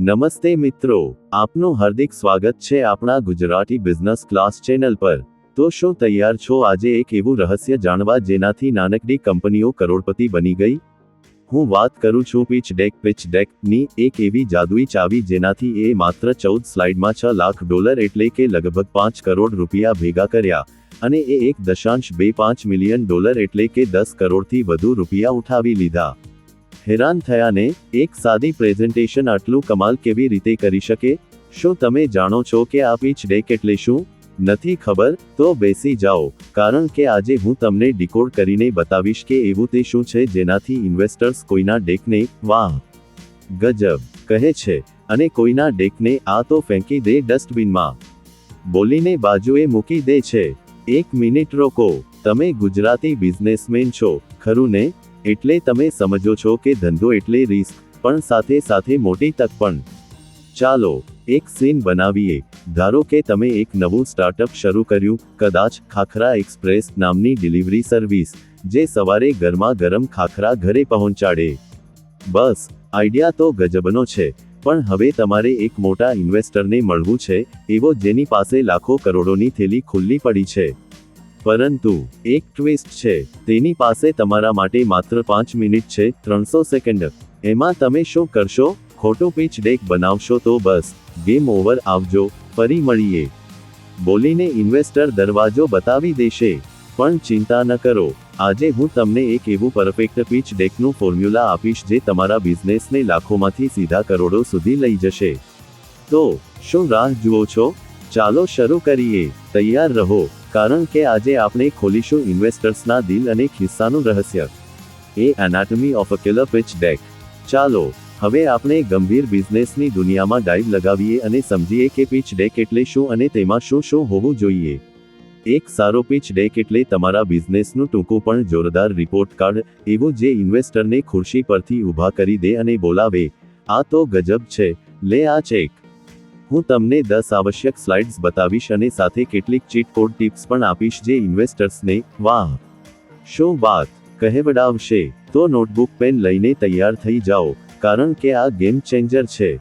નમસ્તે મિત્રો, આપનું હાર્દિક સ્વાગત છે આપણા ગુજરાતી બિઝનેસ ક્લાસ ચેનલ પર. તો શું તૈયાર છો? આજે એક એવું રહસ્ય જાણવા જેનાથી નાનકડી કંપનીઓ કરોડપતિ બની ગઈ? હું વાત કરું છું પીચ ડેક પીચ ડેકની એક એવી જાદુઈ ચાવી જેનાથી એ માત્ર ચૌદ સ્લાઇડમાં છ લાખ ડોલર એટલે કે લગભગ પાંચ કરોડ રૂપિયા ભેગા કર્યા અને એ એક દશાંશ બે પાંચ મિલિયન ડોલર એટલે કે દસ કરોડથી વધુ રૂપિયા ઉઠાવી લીધા. હેરાન થયા ને એક સાદી પ્રેઝન્ટેશન આટલું કમાલ કેવી રીતે કરી શકે? શું તમે જાણો છો કે આ પીચ ડેક એટલે શું? નથી ખબર? તો બેસી જાઓ. કારણ કે આજે હું તમને ડીકોડ કરીને બતાવીશ કે એવું તે શું છે જેનાથી ઇન્વેસ્ટર્સ કોઈના ડેકને, વાહ! ગજબ! કહે છે. અને કોઈના ડેકને આ તો ફેંકી દે ડસ્ટબિનમાં. બોલીને બાજુએ મૂકી દે છે. એક મિનિટ રોકો. તમે ગુજરાતી બિઝનેસમેન છો. ખરું ને? એટલે તમે સમજો છો કે ધંધો એટલે રિસ્ક પણ સાથે સાથે મોટી તક પણ. ચાલો, એક સીન બનાવીએ. ધારો કે તમે એક નવું સ્ટાર્ટઅપ શરૂ કર્યું, કદાચ ખાખરા એક્સપ્રેસ નામની ડિલિવરી સર્વિસ જે સવારે ગરમા ગરમ ખાખરા ઘરે પહોંચાડે. બસ આઈડિયા તો ગજબનો છે, પણ હવે તમારે એક મોટા ઇન્વેસ્ટરને મળવું છે, એવો જેની પાસે લાખો કરોડોની થેલી ખુલ્લી પડી છે. પરંતુ, એક ટ્વિસ્ટ છે, તેની પાસે તમારા માટે માત્ર પાંચ મિનિટ છે, ત્રણસો સેકન્ડ. એમાં તમે શું કરશો? ખોટો પીચ ડેક બનાવશો તો બસ. ગેમ ઓવર આવજો. ફરી મળીએ. બોલીને ઇન્વેસ્ટર દરવાજો બતાવી દેશે. પણ ચિંતા ન કરો. આજે હું તમને એક એવું પરફેક્ટ પીચ ડેકનું ફોર્મ્યુલા આપીશ જે તમારા બિઝનેસને લાખોમાંથી સીધા કરોડો સુધી લઈ જશે. તો, શું રાહ જુઓ છો? ચાલો શરૂ કરીએ. તૈયાર રહો. કારણ કે આજે આપણે ખોલીશું ઇન્વેસ્ટર્સના દિલ અને ખિસ્સાનું રહસ્ય. A anatomy of a killer pitch deck ચાલો, હવે આપણે ગંભીર બિઝનેસની દુનિયામાં ડાઈવ લગાવીએ અને સમજીએ કે પિચ ડેક એટલે શું અને તેમાં શું શું હોવું જોઈએ. એક સારો પિચ ડેક એટલે તમારા બિઝનેસનું ટૂંકું પણ જોરદાર રિપોર્ટ કાર્ડ એવું જે ઇન્વેસ્ટરને ખુરશી પરથી ઊભા કરી દે અને બોલાવે. આ તો ગજબ છે. લે આ ચેક હું તમને દસ આવશ્યક સ્લાઇડ્સ બતાવીશ અને સાથે કેટલીક ચીટ કોડ ટિપ્સ પણ આપીશ જે ઇન્વેસ્ટર્સને, વાહ! શું વાત! કહેવડાવશે. તો નોટબુક પેન લઈને તૈયાર થઈ જાઓ, કારણ કે આ ગેમ ચેન્જર છે.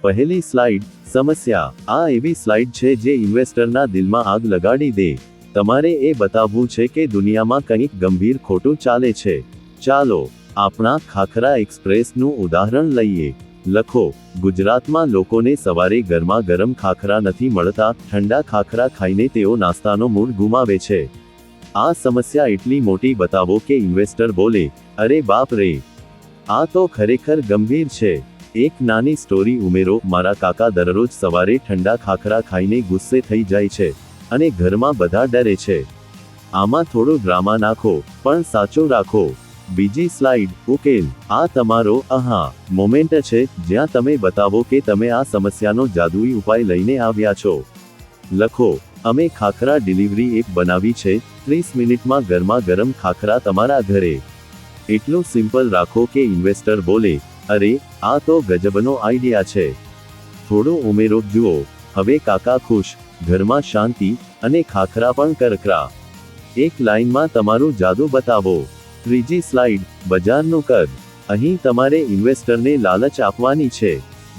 પહેલી સ્લાઇડ, સમસ્યા. આ એવી સ્લાઇડ છે જે ઇન્વેસ્ટરના દિલમાં આગ લગાડી દે. તમારે એ બતાવવું છે કે દુનિયામાં કંઈક ગંભીર ખોટું ચાલે છે. ચાલો, આપણા ખાખરા એક્સપ્રેસનું ઉદાહરણ લઈએ. લખો, ગુજરાતમાં લોકોને સવારે ગરમા ગરમ ખાખરા નથી મળતા, ઠંડા ખાખરા ખાઈને તેઓ નાસ્તાનો મૂડ ગુમાવે છે. આ સમસ્યા એટલી મોટી બતાવો કે ઇન્વેસ્ટર બોલે, અરે બાપ રે! આ તો ખરેખર ગંભીર છે. એક નાની સ્ટોરી ઉમેરો, મારા કાકા દરરોજ સવારે ઠંડા ખાખરા ખાઈને ગુસ્સે થઈ જાય છે અને ઘરમાં બધા ડરે છે. આમાં થોડો ડ્રામા નાખો, પણ સાચો રાખો. બીજી સ્લાઇડ, ઉકેલ. આ તમારો, અહા, મોમેન્ટ છે, જ્યાં તમે બતાવો કે તમે આ સમસ્યાનો જાદુઈ ઉપાય લઈને આવ્યા છો. લખો, અમે ખાખરા ડિલિવરી એક બનાવી છે, ત્રીસ મિનિટમાં ગરમા ગરમ ખાખરા તમારા ઘરે. એટલું સિમ્પલ રાખો કે ઇન્વેસ્ટર બોલે, અરે, આ તો ગજબનો આઈડિયા છે. થોડો ઉમેરો, જુઓ. હવે કાકા ખુશ, ઘરમાં શાંતિ અને ખાખરા પણ કરકરા. એક લાઇનમાં તમારું જાદુ બતાવો. ત્રીજી સ્લાઇડ, બજારનું કદ અહીં તમારે ઇન્વેસ્ટરને લાલચ આપવાની છે.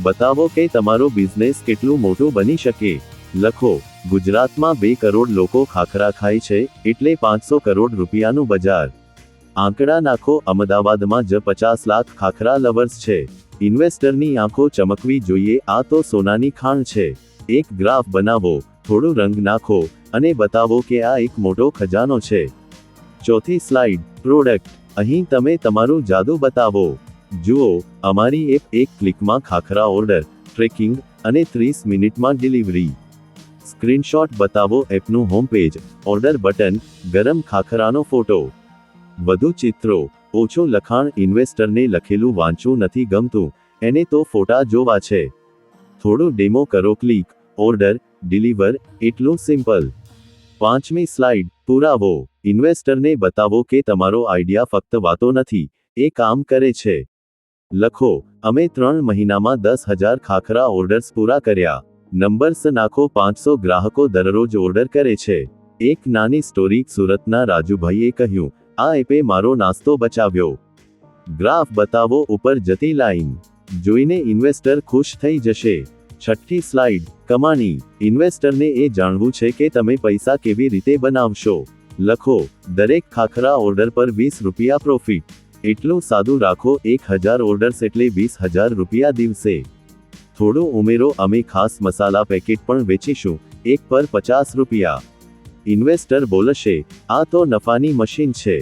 બતાવો કે તમારો બિઝનેસ કેટલું મોટું બની શકે. લખો, ગુજરાતમાં બે કરોડ લોકો ખાખરા ખાય છે, એટલે પાંચસો કરોડ રૂપિયાનું બજાર. આંકડા નાખો, અમદાવાદમાં જ પચાસ લાખ ખાખરા લવર્સ છે. ઇન્વેસ્ટરની આંખો ચમકવી જોઈએ, આ તો સોનાની ખાણ છે. એક ગ્રાફ બનાવો, થોડું રંગ નાખો, અને બતાવો કે આ એક મોટો ખજાનો છે. ચોથી સ્લાઇડ પ્રોડક્ટ. અહીં તમે તમારું જાદુ બતાવો. જુઓ, અમારી એપ એક ક્લિકમાં ખાખરા ઓર્ડર, ટ્રેકિંગ અને ત્રીસ મિનિટમાં ડિલિવરી. સ્ક્રીનશોટ બતાવો એપનું હોમ પેજ ઓર્ડર બટન, ગરમ ખાખરાનો ફોટો. વધુ ચિત્રો, ઓછું લખાણ ઇન્વેસ્ટરને લખેલું વાંચવું નથી ગમતું, એને તો ફોટા જોવા છે. થોડું ડેમો કરો ક્લિક, ઓર્ડર, ડિલિવર, એટલું સિમ્પલ. પાંચમી સ્લાઇડ, પુરાવો. ઇન્વેસ્ટરને બતાવો કે તમારો આઈડિયા ફક્ત વાતો નથી, એ કામ કરે છે. લખો, અમે ત્રણ મહિનામાં દસ હજાર ખાખરા ઓર્ડર્સ પૂરા કર્યા. નંબર્સ નાખો, પાંચસો ગ્રાહકો દરરોજ ઓર્ડર કરે છે. એક નાની સ્ટોરી, સુરતના રાજુભાઈએ કહ્યું, આ એપે મારો નાસ્તો બચાવ્યો. ગ્રાફ બતાવો, ઉપર જતી લાઈન. જોઈને ઇન્વેસ્ટર ખુશ થઈ જશે. છઠ્ઠી સ્લાઇડ કમાણી. ઇન્વેસ્ટરને એ જાણવું છે કે તમે પૈસા કેવી રીતે બનાવશો. લખો, દરેક ખાખરા ઓર્ડર પર વીસ રૂપિયા પ્રોફિટ એટલું સાદું રાખો, એક હજાર ઓર્ડર્સ એટલે વીસ હજાર રૂપિયા દિવસે. થોડો ઉમેરો, અમે ખાસ મસાલા પેકેટ પણ વેચીશું. એક પર પચાસ રૂપિયા. ઇન્વેસ્ટર બોલશે, આ તો નફાની મશીન છે.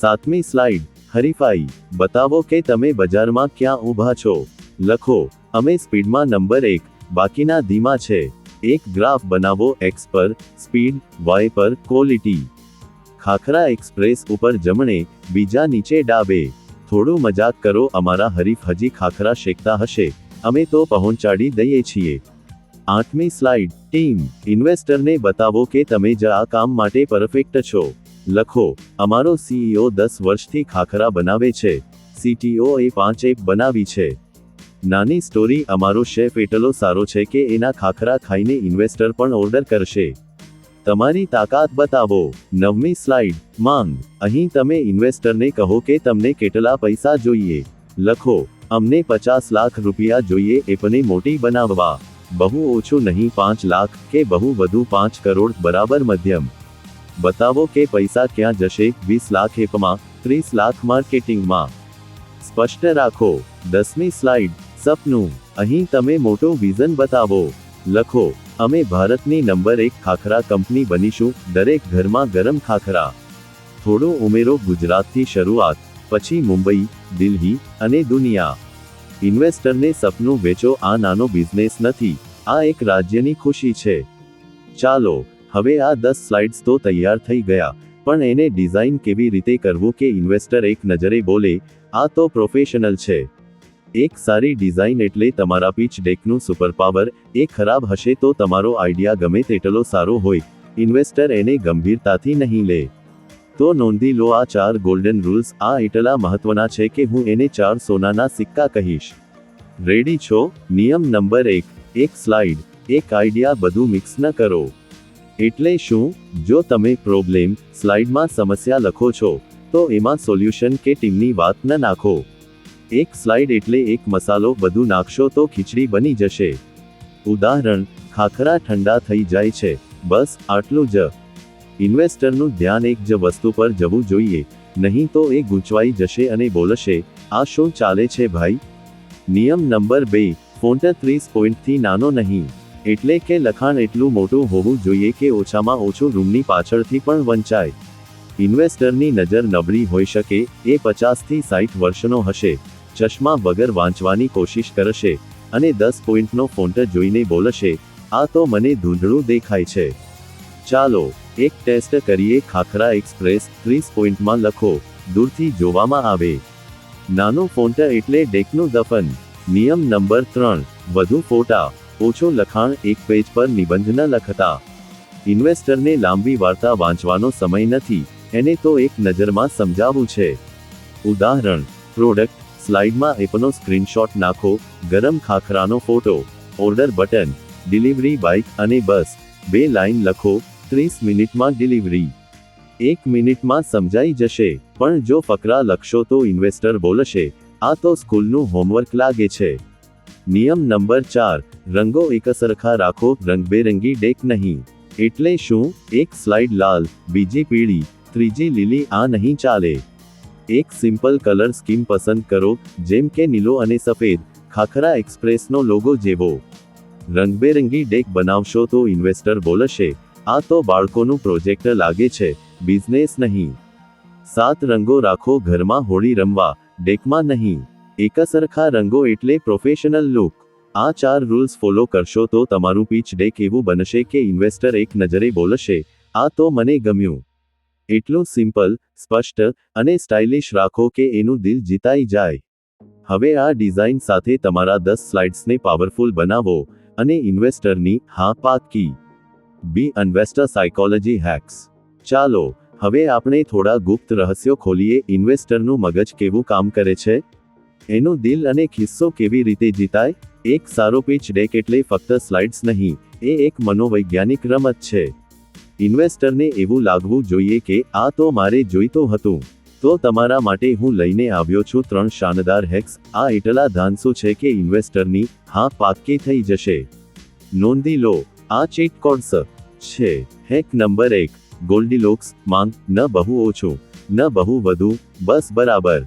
સાતમી સ્લાઇડ હરીફાઈ. બતાવો કે તમે બજારમાં ક્યાં ઊભા છો. લખો, અમે સ્પીડમાં નંબર એક. બાકીના ધીમા છે. એક ગ્રાફ બનાવો એક્સ પર, સ્પીડ વાય પર, ક્વોલિટી. ખાખરા એક્સપ્રેસ ઉપર જમણે, બીજા નીચે ડાબે. થોડું મજાક કરો, અમારા હરીફ હજી ખાખરા શેકતા હશે. અમે તો પહોંચાડી દઈએ છીએ. આઠમી સ્લાઇડ, ટીમ. ઇન્વેસ્ટરને બતાવો કે તમે જ આ કામ માટે પરફેક્ટ છો. લખો, અમારો સીઈઓ દસ વર્ષથી ખાખરા બનાવે છે. સીટીઓ એ પાંચ એપ બનાવી છે. નાની સ્ટોરી અમારો શેફ એટલો સારો છે કે એના ખાખરા ખાઈને ઇન્વેસ્ટર પણ ઓર્ડર કરશે. તમારી તાકાત બતાવો. નવમી સ્લાઇડ. માંગ. અહીં તમે ઇન્વેસ્ટરને કહો કે તમને કેટલા પૈસા જોઈએ. લખો. અમને પચાસ લાખ રૂપિયા જોઈએ એપને મોટી બનાવવા. બહુ ઓછું નહીં પાંચ લાખ કે બહુ વધુ પાંચ કરોડ બરાબર મધ્યમ. બતાવો કે પૈસા ક્યાં જશે? વીસ લાખ એપમાં, ત્રીસ લાખ માર્કેટિંગમાં. સ્પષ્ટ રાખો. દસમી સ્લાઇડ. સપનું અહીં તમે મોટો વિઝન બતાવો. લખો, અમે ભારતની નંબર એક ખાખરા કંપની બનીશું, દરેક ઘરમાં ગરમ ખાખરા. થોડો ઉમેરો ગુજરાતથી શરૂઆત, પછી મુંબઈ, દિલ્હી અને દુનિયા. ઇન્વેસ્ટરને સપનું વેચો, આ નાનો બિઝનેસ નથી, આ એક રાજ્યની ખુશી છે. ચાલો, હવે આ દસ સ્લાઇડ્સ તો તૈયાર થઈ ગયા, પણ એને ડિઝાઇન કેવી રીતે કરવું કે ઇન્વેસ્ટર એક નજરે બોલે, આ તો પ્રોફેશનલ છે. એક સારી ડિઝાઇન એટલે તમારા પીચ ડેકનું સુપરપાવર એ ખરાબ હશે તો તમારો આઈડિયા ગમે તેટલો સારો હોય, ઇન્વેસ્ટર એને ગંભીરતાથી નહીં લે. તો નોંધી લો આ ચાર ગોલ્ડન રૂલ્સ આ એટલા મહત્વના છે કે હું એને ચાર સોનાના સિક્કા કહીશ. રેડી છો? નિયમ નંબર એક એક સ્લાઇડ એક આઈડિયા બધું મિક્સ ન કરો. એટલે શું? જો તમે પ્રોબ્લેમ સ્લાઇડમાં સમસ્યા લખો છો, તો એમાં સોલ્યુશન કે ટીમની વાત ન નાખો. એક સ્લાઇડ એટલે એક મસાલો બધું નાખશો તો ખીચડી બની જશે. ઉદાહરણ, ખાખરા ઠંડા થઈ જાય છે. બસ, આટલું જ. ઇન્વેસ્ટરનું ધ્યાન એક જ વસ્તુ પર જવું જોઈએ. નહીં તો એ ગૂંચવાઈ જશે અને બોલશે, આ શું ચાલે છે ભાઈ? નિયમ નંબર બે, ફોન્ટ ત્રીસ પોઈન્ટથી નાનો નહીં. એટલે કે લખાણ એટલું મોટું હોવું જોઈએ કે ઓછામાં ઓછું રૂમની પાછળથી પણ વંચાય. ઇન્વેસ્ટરની નજર નબળી હોઈ શકે, એ પચાસથી સાઠ વર્ષનો હશે. ચશ્મા વગર વાંચવાની કોશિશ કરશે અને દસ પોઈન્ટનો ફોન્ટ જોઈને બોલશે, આ તો મને ધૂંધળું દેખાય છે. ચાલો, એક ટેસ્ટ કરીએ ખાખરા એક્સપ્રેસ ત્રીસ પોઈન્ટમાં લખો, દૂરથી જોવામાં આવે. નાનું ફોન્ટ એટલે ડેકનું દફન. નિયમ નંબર ત્રણ, વધુ ફોટા, ઓછો લખાણ, એક પેજ પર નિબંધ ન લખતા. ઇન્વેસ્ટરને લાંબી વાર્તા વાંચવાનો સમય નથી, એને તો એક નજરમાં સમજાવવું છે. ઉદાહરણ, પ્રોડક્ટ સ્લાઇડમાં એપનો સ્ક્રીનશોટ નાખો, ગરમ ખાખરાનો photo, order button, delivery bike અને બસ, બે લાઇન લખો, ત્રીસ મિનિટમાં ડિલિવરી. એક મિનિટમાં સમજાઈ જશે, પણ જો ફકરા લખશો તો ઇન્વેસ્ટર બોલશે, આ તો સ્કૂલનું હોમવર્ક લાગે છે. નિયમ નંબર ચાર, રંગો એકસરખા રાખો, રંગબેરંગી ડેક નહીં. એટલે શું? એક સ્લાઇડ લાલ, બીજી પીળી, ત્રીજી લીલી, આ નહીં ચાલે. એક સિમ્પલ કલર સ્કીમ પસંદ કરો, જેમ કે નીલો અને સફેદ, ખાખરા એક્સપ્રેસનો લોગો જેવો. રંગબેરંગી ડેક બનાવશો તો ઇન્વેસ્ટર બોલશે, આ તો બાળકોનું પ્રોજેક્ટ લાગે છે, બિઝનેસ નહીં. સાત રંગો રાખો ઘરમાં હોળી રમવા, ડેકમાં નહીં. એકસરખા રંગો એટલે પ્રોફેશનલ લુક. આ ચાર રૂલ્સ ફોલો કરશો તો તમારું પીચ ડેક એવું બનશે કે ઇન્વેસ્ટર એક નજરે બોલશે, આ તો મને ગમ્યું. એટલું સિમ્પલ, સ્પષ્ટ અને સ્ટાઇલિશ રાખો કે એનું દિલ જીતાઈ જાય. હવે આ ડિઝાઇન સાથે તમારા દસ સ્લાઇડ્સને પાવરફુલ બનાવો અને ઇન્વેસ્ટરની હા પાકી બી, ઇન્વેસ્ટર સાયકોલોજી હેક્સ. ચાલો, હવે આપણે થોડા ગુપ્ત રહસ્યો ખોલીએ ઇન્વેસ્ટરનું મગજ કેવું કામ કરે છે? એનું દિલ અને ખિસ્સો કેવી રીતે જીતાય? એક સારો પીચ ડેક એટલે ફક્ત સ્લાઇડ્સ નહીં, એ એક મનોવૈજ્ઞાનિક રમત છે. ઇન્વેસ્ટરને એવું લાગવું જોઈએ કે, આ તો મારે જોઈતું હતું. તો તમારા માટે હું લઈને આવ્યો છું ત્રણ શાનદાર હેક્સ. આ એટલા ધાનસુ છે કે ઇન્વેસ્ટરની હા પાક્કી થઈ જશે. નોંધી લો, આ ચીટ કોડ્સ છે. હેક નંબર એક, ગોલ્ડીલોક્સ માંગ, ન બહુ ઓછું, ન બહુ વધુ, બસ બરાબર.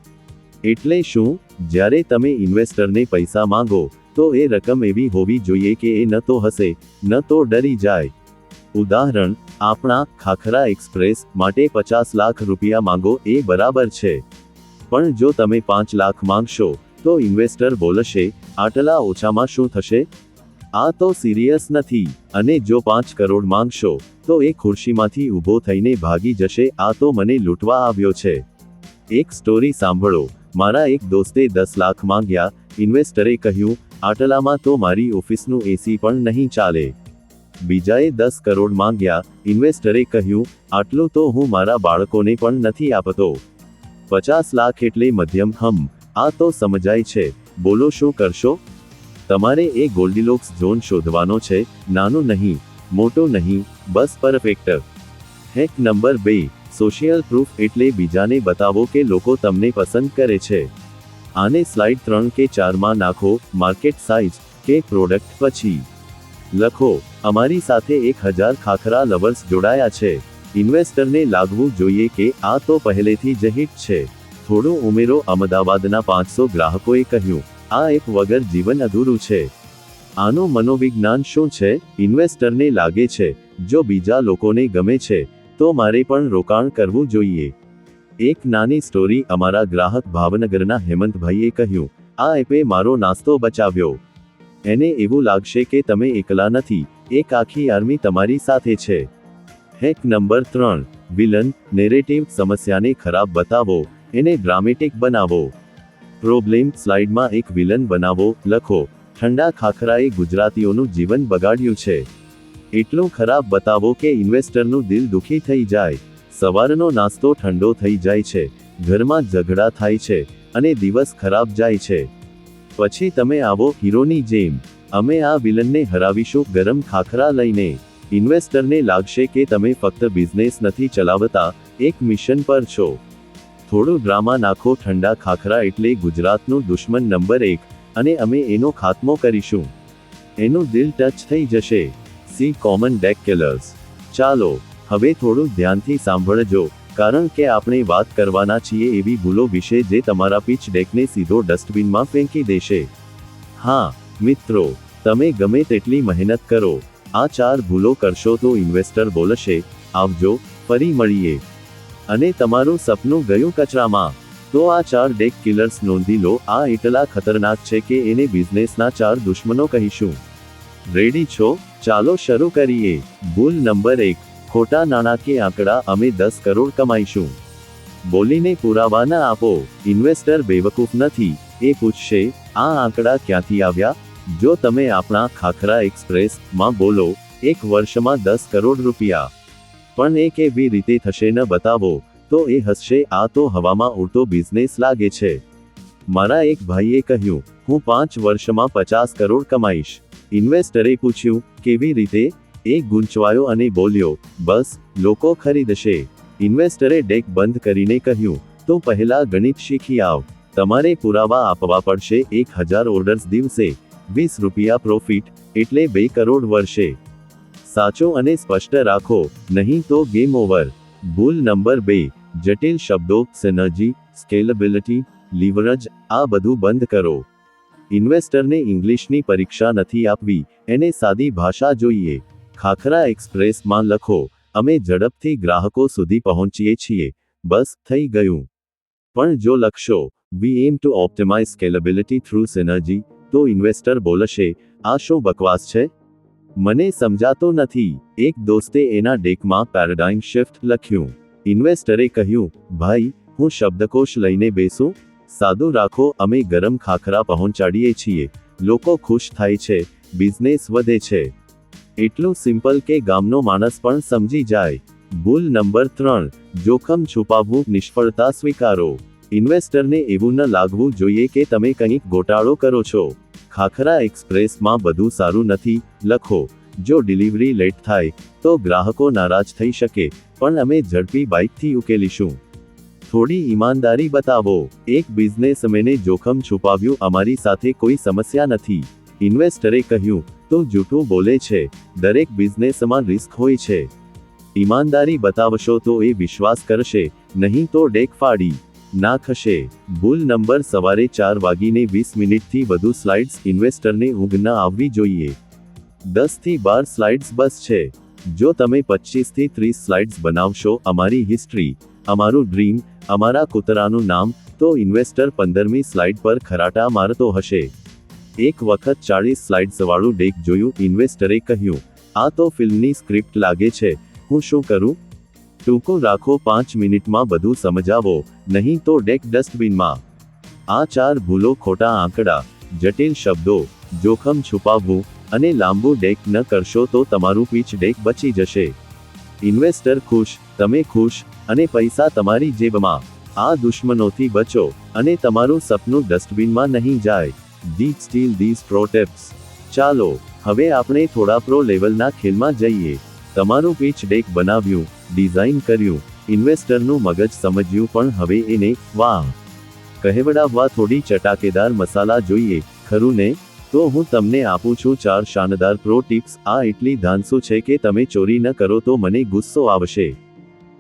એટલે શું? જ્યારે તમે ઇન્વેસ્ટરને પૈસા માંગો, તો એ રકમ એવી હોવી જોઈએ કે એ ન તો હશે, ન તો ડરી જાય. ઉદાહરણ, આપણા ખાખરા એક્સપ્રેસ માટે પચાસ લાખ રૂપિયા માંગો એ બરાબર છે. પણ જો તમે પાંચ લાખ માંગશો, તો ઇન્વેસ્ટર બોલશે, આટલા ઓછામાં શું થશે? આ તો સિરિયસ નથી, અને જો પાંચ કરોડ માંગશો, તો એ ખુરશીમાંથી ઊભો થઈને ભાગી જશે, આ તો મને લૂંટવા આવ્યો છે. એક સ્ટોરી સાંભળો, મારા એક દોસ્તે દસ લાખ માંગ્યા, ઇન્વેસ્ટરે કહ્યું, આટલામાં તો મારી ઓફિસનું એસી પણ નહીં ચાલે. બીજાએ દસ કરોડ માંગ્યા. ઇન્વેસ્ટરે કહ્યું, આટલું તો હું મારા બાળકોને પણ નથી આપતો. પચાસ લાખ એટલે મધ્યમ હમ. આ તો સમજાય છે. બોલો શું કરશો? તમારે એ ગોલ્ડીલોક્સ ઝોન શોધવાનો છે. નાનો નહીં, મોટો નહીં, બસ પરફેક્ટ. હેક નંબર બે, સોશિયલ પ્રૂફ એટલે બીજાને બતાવો કે લોકો તમને પસંદ કરે છે. આને સ્લાઇડ ત્રણ કે ચારમાં નાખો, માર્કેટ સાઇઝ, કે પ્રોડક્ટ પછી. લખો, અમારી સાથે એક હજાર ખાખરા લવર્સ જોડાયા છે. ઇન્વેસ્ટરને લાગવું જોઈએ કે આ તો પહેલેથી જ હિટ છે. થોડો ઉમેરો અમદાવાદના પાંચસો ગ્રાહકોએ કહ્યું, આ એપ વગર જીવન અધૂરું છે. આનું મનોવિજ્ઞાન શું છે? ઇન્વેસ્ટરને લાગે છે, જો બીજા લોકોને ગમે છે, તો મારે પણ રોકાણ કરવું જોઈએ. એક નાની સ્ટોરી અમારા ગ્રાહક ભાવનગરના હેમંતભાઈએ કહ્યું, આ એપે મારો નાસ્તો બચાવ્યો. એને એવું લાગશે કે તમે એકલા નથી. એક આખી આર્મી તમારી સાથે છે. હેક નંબર ત્રણ. વિલન, નેરેટિવ સમસ્યાને ખરાબ બતાવો. એને ડ્રામેટિક બનાવો. પ્રોબ્લેમ સ્લાઇડમાં એક વિલન બનાવો. લખો, ઠંડા ખાખરાએ ગુજરાતીઓનું જીવન બગાડ્યું છે. એટલું ખરાબ બતાવો કે ઇન્વેસ્ટરનું દિલ દુખી થઈ જાય. સવારનો નાસ્તો ઠંડો થઈ જાય છે. ઘરમાં ઝઘડા થાય છે અને દિવસ ખરાબ જાય છે. પછી તમે આવો હીરોની જેમ. અમે આ વિલનને હરાવીશું, ગરમ ખાખરા લઈને. ઇન્વેસ્ટરને લાગશે કે તમે ફક્ત બિઝનેસ નથી ચલાવતા, એક મિશન પર છો. થોડું ડ્રામા નાખો, ઠંડા ખાખરા એટલે ગુજરાતનું દુશ્મન નંબર એક, અને અમે એનો ખાત્મો કરીશું. એનું દિલ ટચ થઈ જશે. See common deck killers. ચાલો, હવે થોડું ધ્યાનથી સાંભળજો. કારણ કે આપણે વાત કરવાના છીએ એવી ભૂલો વિશે જે તમારા પીચ ડેકને સીધો ડસ્ટબિનમાં ફેંકી દેશે. હા, મિત્રો, તમે ગમે તેટલી મહેનત કરો, આ ચાર ભૂલો કરશો તો ઇન્વેસ્ટર બોલશે, આવજો, ફરી મળીએ. અને તમારું સપનું ગયું કચરામાં. તો આ ચાર ડેક કિલર્સ નોંધી લો, આ એટલા ખતરનાક છે કે એને બિઝનેસના ચાર દુશ્મનો કહીશું. રેડી છો? ચાલો શરૂ કરીએ. ભૂલ નંબર એક. ખોટા નાણાકીય આંકડા અમે દસ કરોડ કમાઈશું. બોલીને પુરાવા ન આપો, ઇન્વેસ્ટર બેવકૂફ નથી, એ પૂછશે, આ આંકડા ક્યાંથી આવ્યા? જો તમે આપણા ખાખરા એક્સપ્રેસમાં બોલો, એક વર્ષમાં દસ કરોડ રૂપિયા. પણ એ કેવી રીતે થશે ન બતાવો, તો એ હસશે, આ તો હવામાં ઉડતો બિઝનેસ લાગે છે. મારા એક ભાઈએ કહ્યું, હું પાંચ વર્ષમાં પચાસ કરોડ કમાઈશ. ઇન્વેસ્ટરે પૂછ્યું, કેવી રીતે? એ ગૂંચવાયો અને બોલ્યો, બસ, લોકો ખરીદશે. ઇન્વેસ્ટરે ડેક બંધ કરીને કહ્યું, તો પહેલા ગણિત શીખી આવ. તમારે પુરાવા આપવા પડશે એક હજાર ઓર્ડર્સ દિવસે. વીસ રૂપિયા પ્રોફિટ, એટલે બે કરોડ વર્ષે. સાચો અને સ્પષ્ટ રાખો, નહીં તો ગેમ ઓવર ભૂલ નંબર બે, જટિલ શબ્દો સેનર્જી સ્કેલેબિલિટી લીવરજ આ બધું બંધ કરો. ઇન્વેસ્ટરને ઇંગ્લિશની પરીક્ષા નથી આપવી, એને સાદી ભાષા જોઈએ. ખાખરા એક્સપ્રેસમાં લખો, અમે ઝડપથી ગ્રાહકો સુધી પહોંચીએ છીએ, બસ થઈ ગયું. પણ જો લખશો we aim to optimize scalability through synergy તો ઇન્વેસ્ટર બોલશે, આ શું બકવાસ છે? મને સમજાતો નથી. એક દોસ્તે એના ડેકમાં પેરાડાઇમ શિફ્ટ લખ્યું. ઇન્વેસ્ટરે કહ્યું, ભાઈ, હું શબ્દકોશ લઈને બેસું. સાદું રાખો, અમે ગરમ ખાખરા પહોંચાડીએ છીએ. લોકો ખુશ થાય છે બિઝનેસ વધે છે. એટલું સિમ્પલ કે ગામનો માણસ પણ સમજી જાય. ભૂલ નંબર ત્રણ, જોખમ છુપાવવું, નિષ્ફળતા સ્વીકારો. ઇન્વેસ્ટરને એવું ન લાગવું જોઈએ કે તમે કંઈક ગોટાળો કરો છો. ખાખરા એક્સપ્રેસમાં બધું સારું નથી, લખો. જો ડિલિવરી લેટ થાય, તો ગ્રાહકો નારાજ થઈ શકે, પણ અમે ઝડપી બાઇકથી ઉકેલીશું. થોડી ઈમાનદારી બતાવો. એક બિઝનેસમેને જોખમ છુપાવ્યું અમારી સાથે કોઈ સમસ્યા નથી. ઇન્વેસ્ટરે કહ્યું તો જૂઠું બોલે છે. દરેક બિઝનેસમાં રિસ્ક હોય છે. ઈમાનદારી બતાવશો તો એ વિશ્વાસ કરશે, નહીં તો ડેક ફાડી નાખશે. ભૂલ નંબર સવારે ચાર વાગીને વીસ મિનિટથી વધુ સ્લાઇડ્સ ઇન્વેસ્ટરને ઊંઘ ના આવવી જોઈએ. દસથી બાર સ્લાઇડ્સ બસ છે. જો તમે પચીસથી ત્રીસ સ્લાઇડ્સ બનાવશો અમારી હિસ્ટ્રી અમારું ડ્રીમ અમારા કૂતરાનું નામ, તો ઇન્વેસ્ટર પંદરમી સ્લાઇડ પર ખરાટા મારતો હશે. એક વખત ચાળીસ સ્લાઇડ્સ વાળું ડેક જોયું, ઇન્વેસ્ટરે કહ્યું, આ તો ફિલ્મની સ્ક્રિપ્ટ લાગે છે, હું શું કરું? ટૂંકો રાખો પાંચ મિનિટમાં બધું સમજાવો, નહીં તો ડેક ડસ્ટબિનમાં. આ ચાર ભૂલો ખોટા આંકડા, જટિલ શબ્દો, જોખમ છુપાવવું, અને લાંબુ ડેક ન કરશો તો તમારું પીચ ડેક બચી જશે. ઇન્વેસ્ટર ખુશ, તમે ખુશ, અને પૈસા તમારી જેબમાં. આ દુશ્મનોથી બચો, અને તમારું સપનું ડસ્ટબિનમાં નહીં જાય. Deep steal these pro tips ચાલો, હવે આપણે થોડા પ્રો લેવલના ખેલમાં જઈએ. તમારું પીચ ડેક બનાવ્યું ડિઝાઇન કર્યું ઇન્વેસ્ટરનું મગજ સમજ્યું પણ હવે એને, વાહ. કહેવડાવવા થોડી ચટાકેદાર મસાલા જોઈએ, ખરું ને? તો હું તમને આપું છું ચાર શાનદાર પ્રો ટિપ્સ આ એટલી ધાનસુ છે કે તમે ચોરી ન કરો તો મને ગુસ્સો આવશે.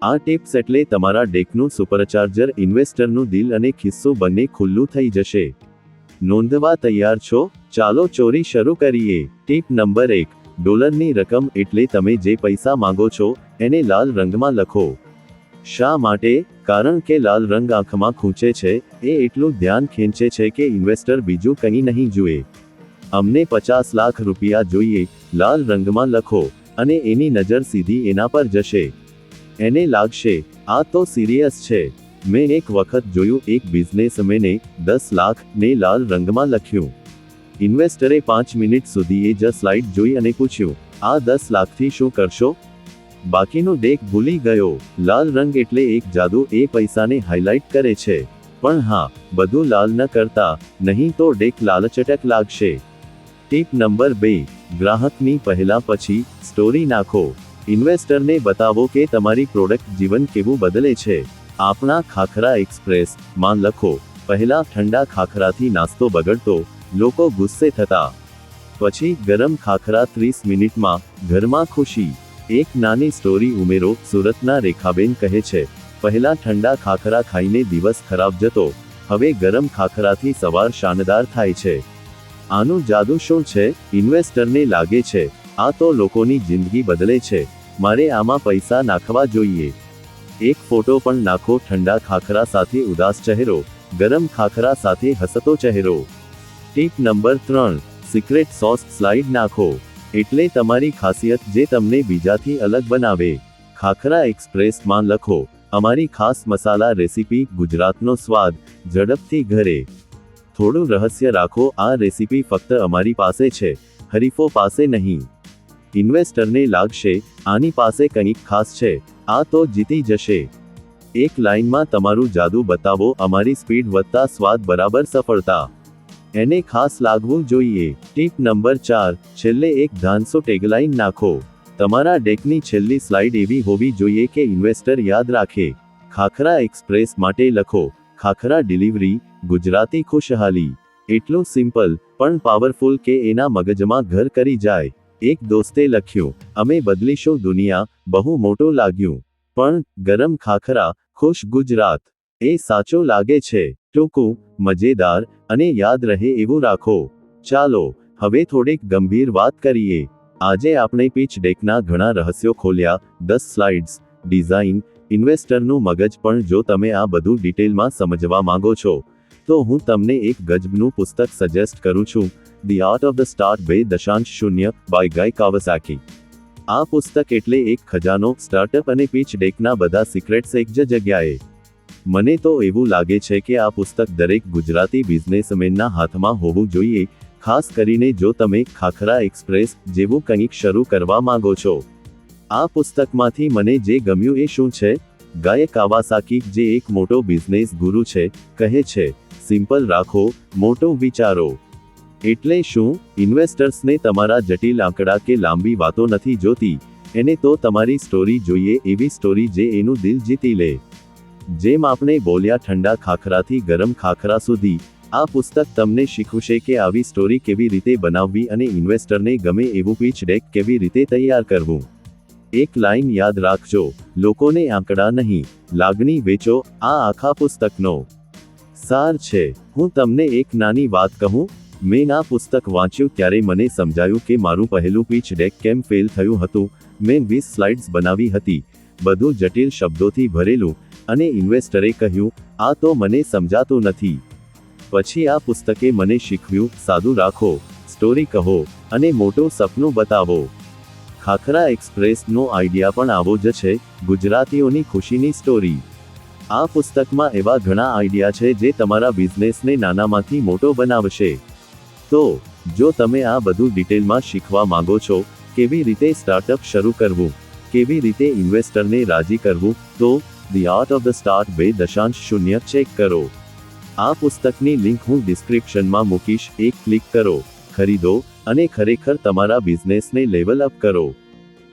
આ ટિપ્સ એટલે તમારા ડેકનું સુપરચાર્જર ઇન્વેસ્ટરનું દિલ અને ખિસ્સો બંને ખુલ્લું થઈ જશે. નોંધવા તૈયાર છો? ચાલો ચોરી શરૂ કરીએ. ટીપ નંબર એક. ડોલરની રકમ એટલે તમે જે પૈસા માંગો છો, એને લાલ રંગમાં લખો. શા માટે? કારણ કે લાલ રંગ આંખમાં ખૂંચે છે. એ એટલું ધ્યાન ખેંચે છે કે ઇન્વેસ્ટર બીજું કંઈ નહીં જુએ. અમને પચાસ લાખ રૂપિયા જોઈએ. લાલ રંગમાં લખો. અને એની નજર સીધી એના પર જશે. એને લાગશે. આ તો સિરિયસ છે. મેં એક વખત જોયું એક બિઝનેસમેને દસ લાખ ને લાલ રંગમાં લખ્યું. ઇન્વેસ્ટરે પાંચ મિનિટ સુધી એ જ સ્લાઇડ જોઈ અને પૂછ્યું, આ દસ લાખથી શું કરશો? બાકીનો ડેક ભૂલી ગયો. લાલ રંગ એટલે એક જાદુ એ પૈસાને હાઇલાઇટ કરે છે. પણ હા, બધું લાલ ન કરતા, નહીં તો ડેક લાલચટક લાગશે. ટીપ નંબર બે, ગ્રાહકની પહેલા પછી સ્ટોરી નાખો. ઇન્વેસ્ટરને બતાવો કે તમારી પ્રોડક્ટ જીવન કેવું બદલે છે. આપણા ખાખરા એક્સપ્રેસમાં લખો, પહેલા ઠંડા ખાખરાથી નાસ્તો બગડતો, લોકો ગુસ્સે થતા. પછી ગરમ ખાખરા ત્રીસ મિનિટમાં ઘરમાં ખુશી. એક નાની સ્ટોરી ઉમેરો, સુરતના રેખાબેન કહે છે, પહેલા ઠંડા ખાખરા ખાઈને દિવસ ખરાબ જતો, હવે ગરમ ખાખરાથી સવાર શાનદાર થાય છે. આનું જાદુ શું છે? ઇન્વેસ્ટરને લાગે છે, આ તો લોકોની જિંદગી બદલે છે, મારે આમાં પૈસા નાખવા જોઈએ. એક ફોટો પણ નાખો ઠંડા ખાખરા સાથે ઉદાસ ચહેરો, ગરમ ખાખરા સાથે હસતો ચહેરો. ટીપ નંબર ત્રણ સિક્રેટ સોસ સ્લાઇડ નાખો. એટલે તમારી ખાસિયત જે તમને બીજાથી અલગ બનાવે. ખાખરા એક્સપ્રેસમાં લખો, અમારી ખાસ મસાલા રેસીપી, ગુજરાતનો સ્વાદ, ઝડપથી ઘરે. થોડું રહસ્ય રાખો, આ રેસીપી ફક્ત અમારી પાસે છે, હરીફો પાસે નહીં. ઇન્વેસ્ટરને લાગશે, આની પાસે કંઈક ખાસ છે. આ તો જીતી જશે. એક લાઇનમાં તમારું જાદુ બતાવો, અમારી સ્પીડ વધતા સ્વાદ બરાબર સફળતા. એને ખાસ લાગવું જોઈએ. ટીપ નંબર ચાર, છેલ્લે એક ધાનસો ટેગલાઇન નાખો. તમારા ડેકની છેલ્લી સ્લાઇડ એવી હોવી જોઈએ કે ઇન્વેસ્ટર યાદ રાખે. ખાખરા એક્સપ્રેસ માટે લખો, ખાખરા ડિલિવરી, ગુજરાતી ખુશહાલી. એટલું સિમ્પલ, પણ પાવરફુલ કે એના મગજમાં ઘર કરી જાય. એક દોસ્તે લખ્યું, અમે બદલીશું દુનિયા, બહુ મોટું લાગ્યું. પણ, ગરમ ખાખરા, ખુશ ગુજરાત. એ સાચો લાગે છે. ટૂંકું, મજેદાર, અને યાદ રહે એવું રાખો. ચાલો, હવે થોડીક ગંભીર વાત કરીએ. આજે આપણે પીચ ડેકના ઘણા રહસ્યો ખોલ્યા. દસ સ્લાઇડ્સ, ડિઝાઇન, ઇન્વેસ્ટરનું મગજ પણ જો તમે આ બધું ડિટેલમાં સમજવા માંગો છો, તો હું તમને એક ગજબનું પુસ્તક સજેસ્ટ કરું છું. The art of the start બે દશાંશ શૂન્ય બાય ગાય કાવસાકી આ પુસ્તક એટલે એક ખજાનો સ્ટાર્ટઅપ અને પીચ ડેકના બધા સિક્રેટ્સ એક જ જગ્યાએ. મને તો એવું લાગે છે કે આ પુસ્તક દરેક ગુજરાતી બિઝનેસમેનના હાથમાં હોવું જોઈએ, ખાસ કરીને જો તમે ખાખરા એક્સપ્રેસ જેવું કંઈક શરૂ કરવા માંગો છો. આ પુસ્તકમાંથી મને જે ગમ્યું એ શું છે? ગાય કાવાસાકી જે એક મોટો બિઝનેસ ગુરુ છે, કહે છે સિમ્પલ રાખો, મોટો વિચારો. એટલે શું? ઇન્વેસ્ટર્સને તમારા જટિલ આંકડા કે લાંબી વાતો નથી જોતી. એને તો તમારી સ્ટોરી જોઈએ એવી સ્ટોરી જે એનું દિલ જીતી લે. જેમ આપણે બોલ્યા ઠંડા ખાખરાથી ગરમ ખાખરા સુધી, આ પુસ્તક તમને શીખવશે કે આવી સ્ટોરી કેવી રીતે બનાવવી અને ઇન્વેસ્ટરને ગમે એવું પીચ ડેક કેવી રીતે તૈયાર કરવું. એક લાઈન યાદ રાખજો, લોકોને આંકડા નહીં, લાગણી વેચો, આ આખા પુસ્તકનો સાર છે. હું તમને એક નાની વાત કહું મેં આ પુસ્તક વાંચ્યું ત્યારે મને સમજાયું કે મારું પહેલું પીચ ડેક કેમ ફેલ થયું હતું. મેં વીસ સ્લાઇડ્સ બનાવી હતી. બધું જટિલ શબ્દોથી ભરેલું અને ઇન્વેસ્ટરે કહ્યું, આ તો મને સમજાતું નથી. પછી આ પુસ્તકે મને શીખવ્યું, સાદું રાખો, સ્ટોરી કહો અને મોટું સપનું બતાવો. ખાખરા એક્સપ્રેસનો આઈડિયા પણ આવો જ છે, ગુજરાતીઓની ખુશીની સ્ટોરી. આ પુસ્તકમાં એવા ઘણા આઈડિયા છે જે તમારા બિઝનેસને નાનામાંથી મોટો બનાવશે. તો, જો તમે આ બધું ડિટેલમાં શીખવા માંગો છો, કેવી રીતે સ્ટાર્ટઅપ શરૂ કરવું, કેવી રીતે ઇન્વેસ્ટરને રાજી કરવું, તો the art of the start બે દશાંશ શૂન્ય ચેક કરો. આ પુસ્તકની લિંક હું ડિસ્ક્રિપ્શનમાં મૂકીશ, એક ક્લિક કરો, ખરીદો, અને ખરેખર તમારા બિઝનેસને લેવલ અપ કરો.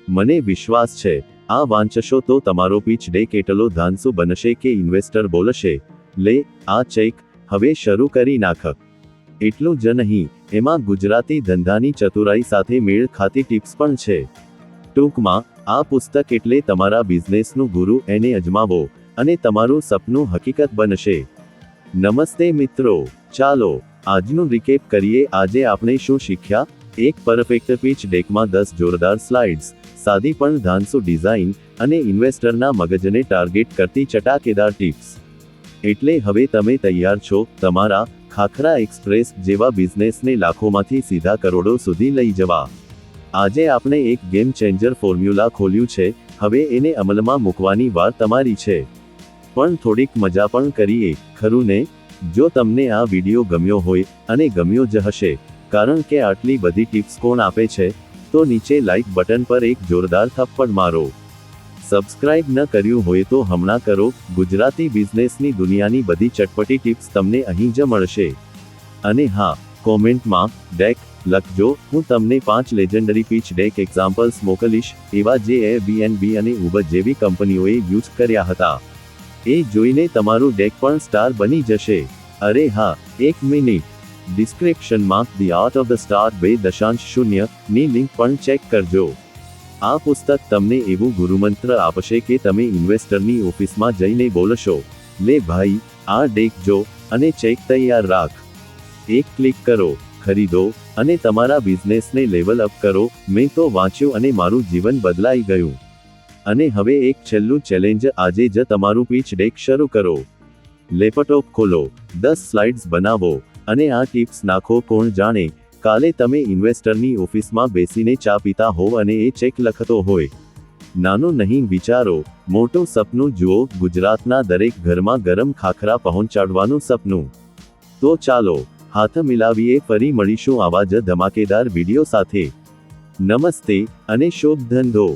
મને વિશ્વાસ છે, આ વાંચશો તો તમારો પીચ ડે કેટલો ધાનસુ બનશે કે ઇન્વેસ્ટર બોલશે. લે, આ ચેક, હવે શરૂ કરી નાખ એટલું જ નહીં, એમાં ગુજરાતી ધંધાની ચતુરાઈ સાથે મેળ ખાતી ટિપ્સ પણ છે. ટૂંકમાં, આ પુસ્તક એટલે તમારા બિઝનેસનું ગુરુ એને અજમાવો અને તમારું સપનું હકીકત બનશે. નમસ્તે મિત્રો, ચાલો, આજનું રિકેપ કરીએ આજે આપણે શું શીખ્યા? એક પરફેક્ટ પીચ ડેકમાં દસ જોરદાર સ્લાઇડ્સ સાદી પણ ધાનસુ ડિઝાઇન અને ઇન્વેસ્ટરના મગજને ટાર્ગેટ કરતી ચટાકેદાર ટિપ્સ એટલે હવે તમે તૈયાર છો તમારા ખાખરા એક્સપ્રેસ જેવા બિઝનેસને લાખોમાંથી સીધા કરોડો સુધી લઈ જવા. આજે આપણે એક ગેમ ચેન્જર ફોર્મ્યુલા ખોલ્યું છે, હવે એને અમલમાં મૂકવાની વાર તમારી છે. પણ થોડીક મજા પણ કરીએ, ખરું ને? જો તમને આ વીડિયો ગમ્યો હોય, અને ગમ્યો જ હશે, કારણ કે આટલી બધી ટિપ્સ કોણ આપે છે, તો નીચે લાઈક બટન પર એક જોરદાર થપ્પડ મારો. સબસ્ક્રાઇબ ન કર્યું હોય તો હમણાં કરો. ગુજરાતી બિઝનેસની દુનિયાની બધી ચટપટી ટિપ્સ તમને અહીં જ મળશે. અને હા, કોમેન્ટમાં, ડેક લખજો હું તમને પાંચ લેજેન્ડરી પીચ ડેક એક્ઝામ્પલ્સ મોકલીશ, એવા જે એબીએનબી અને ઉબર જેવી કંપનીઓએ યુઝ કર્યા હતા. એ જોઈને તમારું ડેક પણ સ્ટાર બની જશે. અરે હા, એક મિનિટ. ડિસ્ક્રિપ્શનમાં the art of the start બે દશાંશ શૂન્યની લિંક પણ ચેક કરજો. આ પુસ્તક તમને એવું ગુરુમંત્ર આપશે કે તમે ઇન્વેસ્ટરની ઓફિસમાં જઈને બોલશો. લે ભાઈ, આ ડેક જો અને ચેક તૈયાર રાખ. એક ક્લિક કરો, ખરીદો અને તમારા બિઝનેસને લેવલ અપ કરો. મેં તો વાંચ્યું અને મારું જીવન બદલાઈ ગયું. અને હવે એક છેલ્લું ચેલેન્જ આજે જ તમારું પીચ ડેક શરૂ કરો. લેપટોપ ખોલો, દસ સ્લાઇડ્સ બનાવો અને આ ટિપ્સ નાખો. કોણ જાણે કાલે તમે ઇન્વેસ્ટરની ઓફિસમાં બેસીને ચા પીતા હોવ અને એ ચેક લખતો હોય. નાનો નહીં વિચારો, મોટું સપનું જુઓ, ગુજરાતના દરેક ઘરમાં ગરમ ખાખરા પહોંચાડવાનું સપનું. તો ચાલો, હાથ મિલાવીએ, ફરી મળીશું આવા જ ધમાકેદાર વીડિયો સાથે. નમસ્તે અને શુભ ધંધો.